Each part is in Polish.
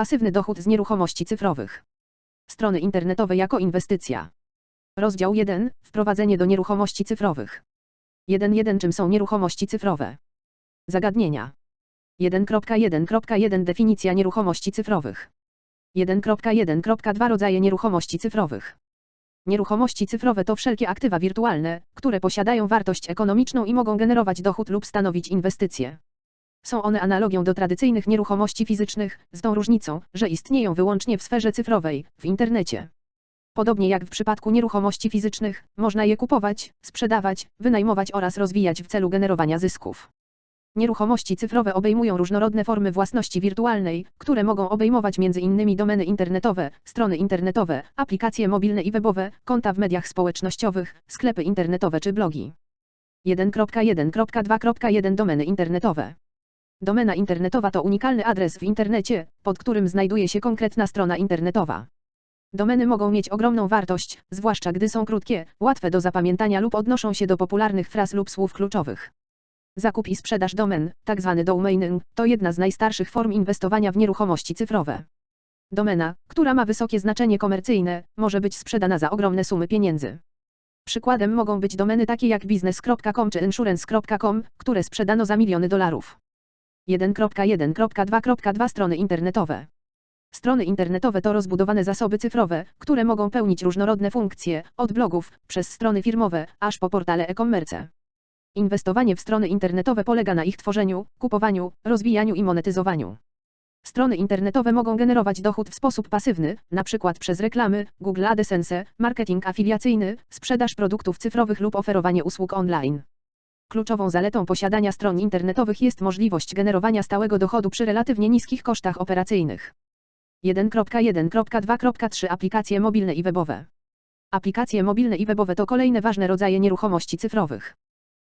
Pasywny dochód z nieruchomości cyfrowych. Strony internetowe jako inwestycja. Rozdział 1. Wprowadzenie do nieruchomości cyfrowych. 1.1 Czym są nieruchomości cyfrowe? Zagadnienia. 1.1.1 Definicja nieruchomości cyfrowych. 1.1.2 Rodzaje nieruchomości cyfrowych. Nieruchomości cyfrowe to wszelkie aktywa wirtualne, które posiadają wartość ekonomiczną i mogą generować dochód lub stanowić inwestycje. Są one analogią do tradycyjnych nieruchomości fizycznych, z tą różnicą, że istnieją wyłącznie w sferze cyfrowej, w internecie. Podobnie jak w przypadku nieruchomości fizycznych, można je kupować, sprzedawać, wynajmować oraz rozwijać w celu generowania zysków. Nieruchomości cyfrowe obejmują różnorodne formy własności wirtualnej, które mogą obejmować m.in. domeny internetowe, strony internetowe, aplikacje mobilne i webowe, konta w mediach społecznościowych, sklepy internetowe czy blogi. 1.1.2.1 Domeny internetowe. Domena internetowa to unikalny adres w internecie, pod którym znajduje się konkretna strona internetowa. Domeny mogą mieć ogromną wartość, zwłaszcza gdy są krótkie, łatwe do zapamiętania lub odnoszą się do popularnych fraz lub słów kluczowych. Zakup i sprzedaż domen, tzw. Tak domaining, to jedna z najstarszych form inwestowania w nieruchomości cyfrowe. Domena, która ma wysokie znaczenie komercyjne, może być sprzedana za ogromne sumy pieniędzy. Przykładem mogą być domeny takie jak business.com czy insurance.com, które sprzedano za miliony dolarów. 1.1.2.2 Strony internetowe. Strony internetowe to rozbudowane zasoby cyfrowe, które mogą pełnić różnorodne funkcje, od blogów, przez strony firmowe, aż po portale e-commerce. Inwestowanie w strony internetowe polega na ich tworzeniu, kupowaniu, rozwijaniu i monetyzowaniu. Strony internetowe mogą generować dochód w sposób pasywny, np. przez reklamy, Google AdSense, marketing afiliacyjny, sprzedaż produktów cyfrowych lub oferowanie usług online. Kluczową zaletą posiadania stron internetowych jest możliwość generowania stałego dochodu przy relatywnie niskich kosztach operacyjnych. 1.1.2.3 Aplikacje mobilne i webowe. Aplikacje mobilne i webowe to kolejne ważne rodzaje nieruchomości cyfrowych.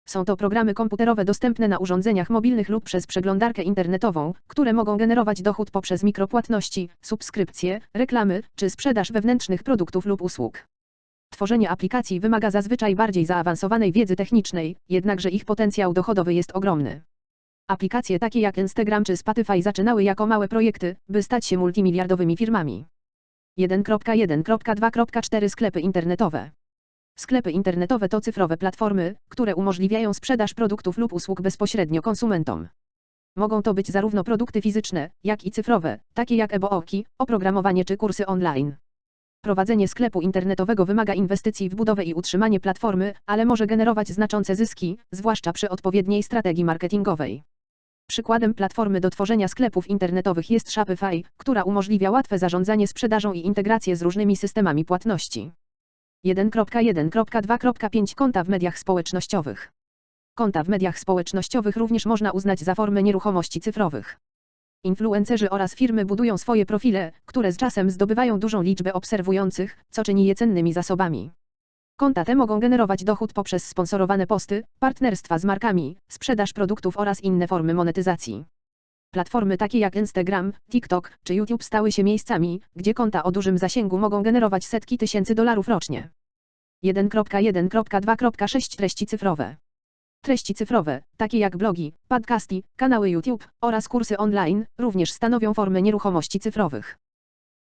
Są to programy komputerowe dostępne na urządzeniach mobilnych lub przez przeglądarkę internetową, które mogą generować dochód poprzez mikropłatności, subskrypcje, reklamy czy sprzedaż wewnętrznych produktów lub usług. Tworzenie aplikacji wymaga zazwyczaj bardziej zaawansowanej wiedzy technicznej, jednakże ich potencjał dochodowy jest ogromny. Aplikacje takie jak Instagram czy Spotify zaczynały jako małe projekty, by stać się multimiliardowymi firmami. 1.1.2.4 Sklepy internetowe. Sklepy internetowe to cyfrowe platformy, które umożliwiają sprzedaż produktów lub usług bezpośrednio konsumentom. Mogą to być zarówno produkty fizyczne, jak i cyfrowe, takie jak e-booki, oprogramowanie czy kursy online. Prowadzenie sklepu internetowego wymaga inwestycji w budowę i utrzymanie platformy, ale może generować znaczące zyski, zwłaszcza przy odpowiedniej strategii marketingowej. Przykładem platformy do tworzenia sklepów internetowych jest Shopify, która umożliwia łatwe zarządzanie sprzedażą i integrację z różnymi systemami płatności. 1.1.2.5 Konta w mediach społecznościowych. Konta w mediach społecznościowych również można uznać za formę nieruchomości cyfrowych. Influencerzy oraz firmy budują swoje profile, które z czasem zdobywają dużą liczbę obserwujących, co czyni je cennymi zasobami. Konta te mogą generować dochód poprzez sponsorowane posty, partnerstwa z markami, sprzedaż produktów oraz inne formy monetyzacji. Platformy takie jak Instagram, TikTok czy YouTube stały się miejscami, gdzie konta o dużym zasięgu mogą generować setki tysięcy dolarów rocznie. 1.1.2.6 Treści cyfrowe. Treści cyfrowe, takie jak blogi, podcasty, kanały YouTube oraz kursy online, również stanowią formę nieruchomości cyfrowych.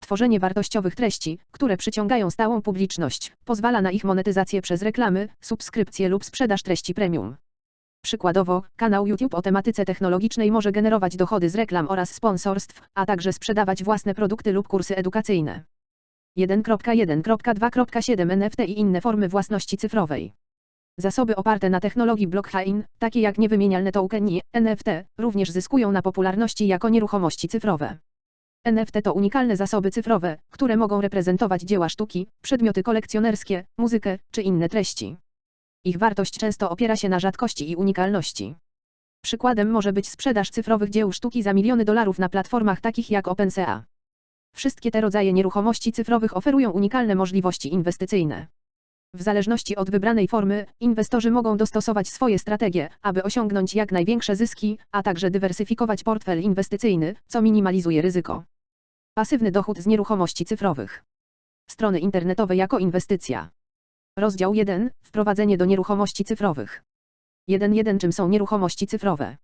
Tworzenie wartościowych treści, które przyciągają stałą publiczność, pozwala na ich monetyzację przez reklamy, subskrypcje lub sprzedaż treści premium. Przykładowo, kanał YouTube o tematyce technologicznej może generować dochody z reklam oraz sponsorstw, a także sprzedawać własne produkty lub kursy edukacyjne. 1.1.2.7 NFT i inne formy własności cyfrowej. Zasoby oparte na technologii blockchain, takie jak niewymienialne tokeny, NFT, również zyskują na popularności jako nieruchomości cyfrowe. NFT to unikalne zasoby cyfrowe, które mogą reprezentować dzieła sztuki, przedmioty kolekcjonerskie, muzykę czy inne treści. Ich wartość często opiera się na rzadkości i unikalności. Przykładem może być sprzedaż cyfrowych dzieł sztuki za miliony dolarów na platformach takich jak OpenSea. Wszystkie te rodzaje nieruchomości cyfrowych oferują unikalne możliwości inwestycyjne. W zależności od wybranej formy, inwestorzy mogą dostosować swoje strategie, aby osiągnąć jak największe zyski, a także dywersyfikować portfel inwestycyjny, co minimalizuje ryzyko. Pasywny dochód z nieruchomości cyfrowych. Strony internetowe jako inwestycja. Rozdział 1. Wprowadzenie do nieruchomości cyfrowych. 1.1 Czym są nieruchomości cyfrowe?